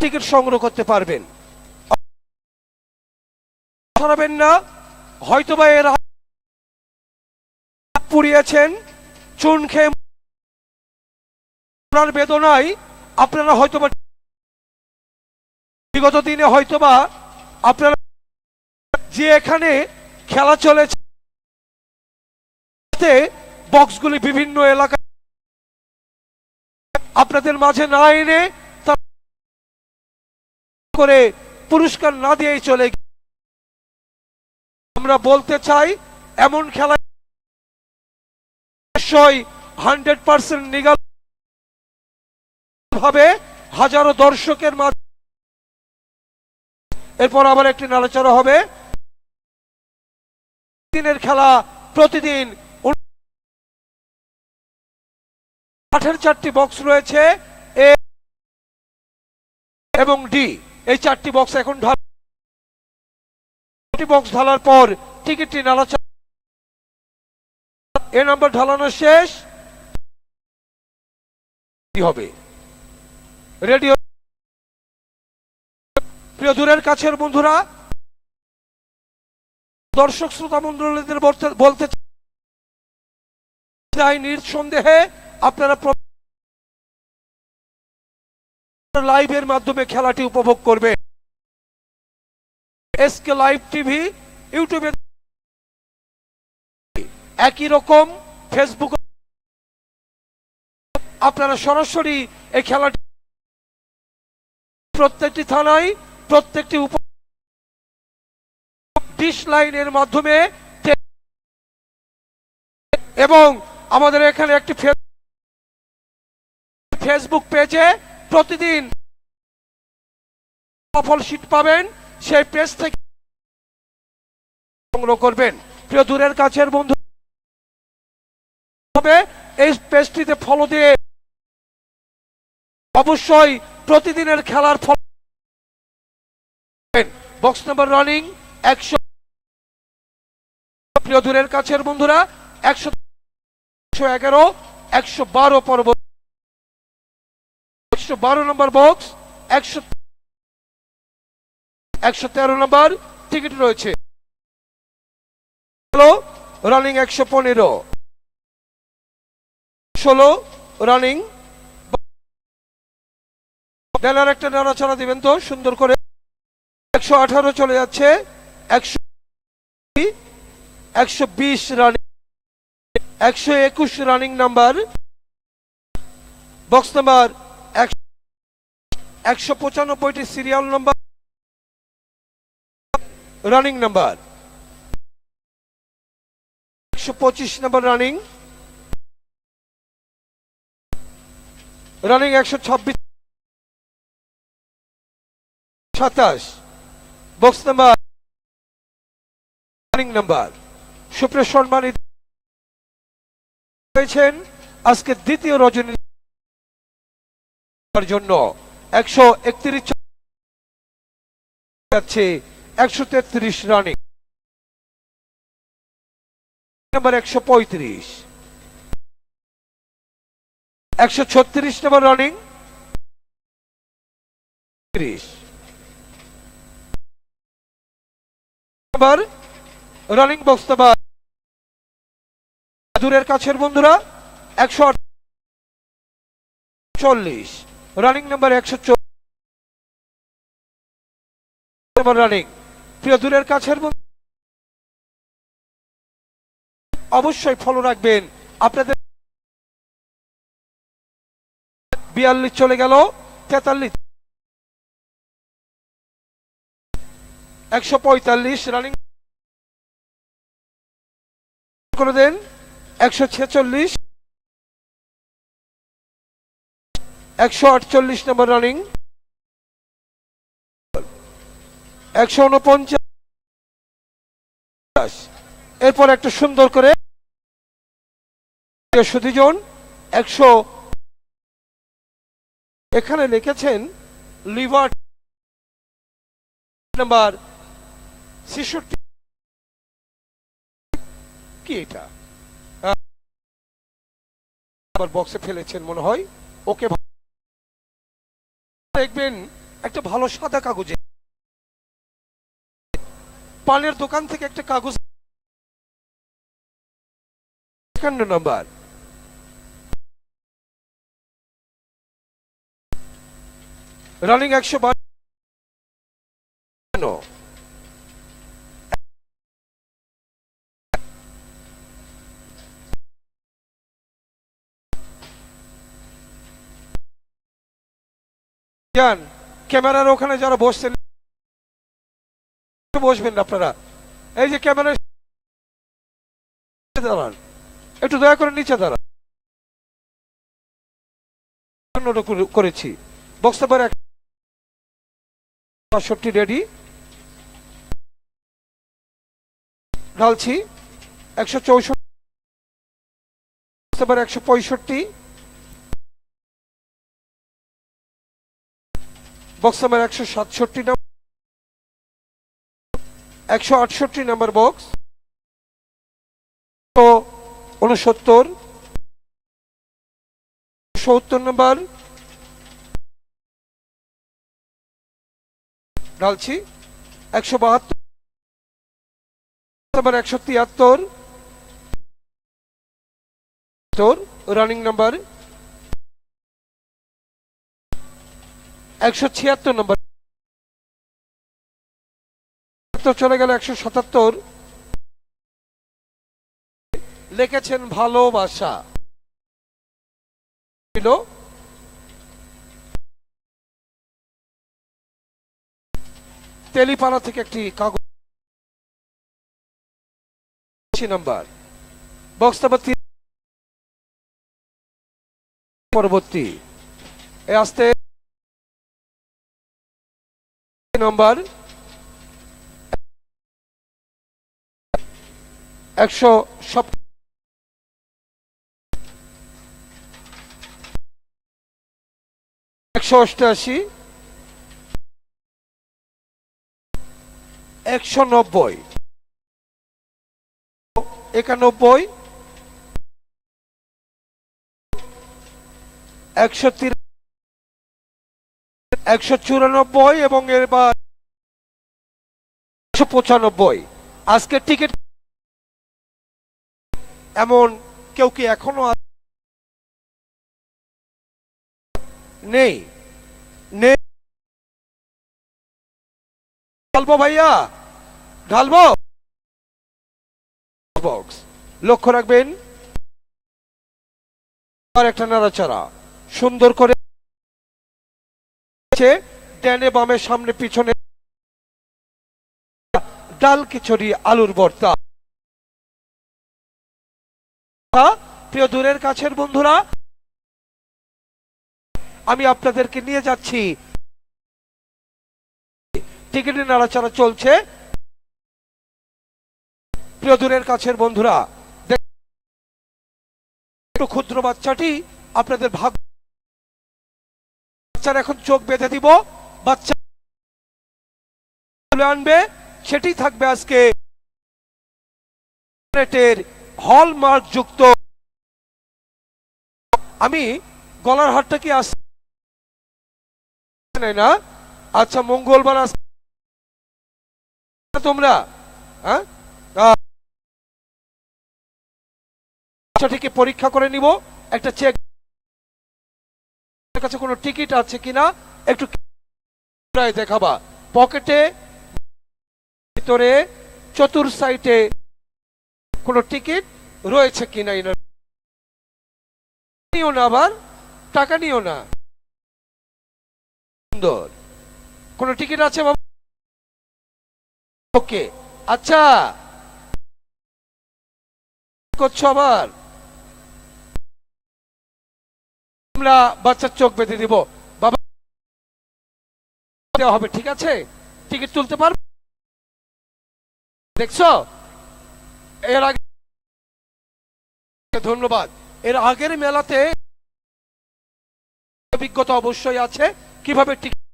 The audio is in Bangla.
টিকিট সংগ্রহ করতে পারবেন। ছড়াবেন না, হয়তোবা এর পুড়িয়েছেন, চুন খেয়ে মরার বেদনায় আপনারা হয়তোবা বিগত দিনে হয়তোবা আপনারা যে এখানে খেলা চলেছে বক্সগুলি বিভিন্ন এলাকায় আপনাদের মাঝে না এনে করে পুরস্কার না দিয়েই চলে আমরা বলতে চাই, এমন খেলা হান্ড্রেড পার্সেন্ট নিগাল ভাবে হাজারো দর্শকের মাঝে এরপর আবার একটি নাড়াচাড়া হবে। দিনের খেলা প্রতিদিন আঠের চারটি বক্স রয়েছে, এ এবং ডি। এই চারটি বক্স এখন ঢাল বক্স ঢালার পর টিকিটটি নাড়াচাড়া এ নম্বর ঢালানো শেষ। হবে? রেডিও প্রিয় দূরের কাছের বন্ধুরা, দর্শক শ্রোতা মন্ডলীদের বলতে- চাই নিঃসন্দেহে আপনারা লাইভের মাধ্যমে খেলাটি উপভোগ করবে। এসকে লাইভ টিভি ইউটিউবে একই রকম ফেসবুক আপনারা সরাসরি এই খেলাটি প্রত্যেকটি থানায়, প্রত্যেকটি উপ ডিশ লাইনের মাধ্যমে এবং আমাদের এখানে একটি ফেসবুক পেজে প্রতিদিন সফল শীট পাবেন, সেই পেজ থেকে সংগ্রহ করবেন। প্রিয় দূরের কাছের বন্ধু হবে এই পেজটিতে ফলো দিয়ে অবশ্যই প্রতিদিনের খেলার ফল বক্স নাম্বার রানিং একশো প্রিয় দূরের কাছের বন্ধুরা, একশো একশো এগারো, একশো বারো পরবর্তী একশো বারো নম্বর বক্স একশো একশো তেরো নম্বর টিকিট রয়েছে। রানিং একশো পনেরো। ষোলো রানিং ব্যানার একটা নাড়াচাড়া দিবেন তো, সুন্দর করে। একশো আঠারো চলে যাচ্ছে। একশো একশো বিশ রানিং একশো একুশ রানিং নাম্বার বক্স নাম্বার একশো পঁচানব্বইটি সিরিয়াল নাম্বার, রানিং নাম্বার। একশো পঁচিশ নাম্বার রানিং। রানিং একশো ছাব্বিশ, সাতাশ। Box number, running number. Supriyo সম্মানিত হয়েছেন আজকে দ্বিতীয় রজনী জন্য। একশো একত্রিশ যাচ্ছে, একশো তেত্রিশ রানিং। নাম্বার একশো পঁয়ত্রিশ। একশো ছত্রিশ number running. Number running box number দূরের কাছের বন্ধুরা, একশো চল্লিশ। রানিং নাম্বার একশো রানিং প্রিয়, দূরের কাছের অবশ্যই ফলো রাখবেন। আপনাদের বিয়াল্লিশ চলে গেল, তেতাল্লিশ একশো পঁয়তাল্লিশ রানিং করে দেন, একশো ছেচল্লিশ। একশো আটচল্লিশ নম্বর রানিং একশো উনপঞ্চাশ। এরপর একটা সুন্দর করে সুধিজন একশো। এখানে লিখেছেন লিভার নাম্বার ছেষট্টি। কি এটা? আবার বক্সে ফেলেছেন মনে হয়। ওকে দেখবেন একটা ভালো সাদা কাগজে পানের দোকান থেকে একটা কাগজ নাম্বার। রানিং একশো যান ক্যামেরার ওখানে যারা বসছেন, বসবেন আপনারা। এই যে ক্যামেরা দাঁড়ান। একটু দয়া করে নিচে দাঁড়ান। করেছি। বক্স নাম্বার এক বাষট্টি রেডি। ঢালছি। একশো চৌষট্টি একশো পঁয়ষট্টি। বক্স নাম্বার একশো সাতষট্টি নাম্বার, একশো আটষট্টি নাম্বার বক্স উনসত্তর সত্তর নাম্বার ঢালছি একশো বাহাত্তর, নাম্বার একশো তিয়াত্তর রানিং নাম্বার একশো ছিয়াত্তর নম্বর। চলে গেল একশো সাতাত্তর। লিখেছেন ভালোবাসা। ছিল তেলিপাড়া থেকে একটি কাগজ। নাম্বার। বক্স পরবর্তী। আসতে নম্বর। একশো সপ একশো অষ্টআশি একশো নব্বই। একানব্বই। একশো তির একশো চুরানব্বই এবং এবার একশো পঁচানব্বই। আজকের টিকিট এমন কেউ কি এখনও নেই? নেই? ঢালবো ভাইয়া? ঢালবো? বক্স। লক্ষ্য রাখবেন। আর একটা নাড়াচাড়া। সুন্দর করে আছে, ডানে বামে সামনে পিছনে। ডাল খিচুড়ি আলুর ভর্তা। প্রিয় দূরের কাছের বন্ধুরা আমি আপনাদেরকে নিয়ে যাচ্ছি। টিকিটের নাড়াচাড়া চলছে। প্রিয় দূরের কাছের বন্ধুরা ক্ষুদ্র বাচ্চাটি আপনাদের ভাগ বাচ্চার এখন চোখ বেঁধে দিব, বাচ্চা তুলে আনবে, সেটি থাকবে আজকে হলমার্ক যুক্ত। আমি গলার হাটটা কি আস নাই না? আচ্ছা মঙ্গলবার আস তোমরা হ্যাঁ? পরীক্ষা করে নিব, একটা চেক কাছে কোনো টিকিট আছে কিনা? একটু দেখাবা। পকেটে, ভিতরে, চতুর সাইটে কোনো টিকিট রয়েছে কিনা? নিও না আবার, টাকা নিও না। সুন্দর। কোনো টিকিট আছে বাবা? ওকে আচ্ছা। করছ আবার? আমরা বাচ্চার চোখ বেঁধে দিব। বাবা হবে, ঠিক আছে? টিকিট তুলতে পারবে? দেখছ? এর আগে ধন্যবাদ। এর আগের মেলাতে অভিজ্ঞতা অবশ্যই আছে। কীভাবে টিকিট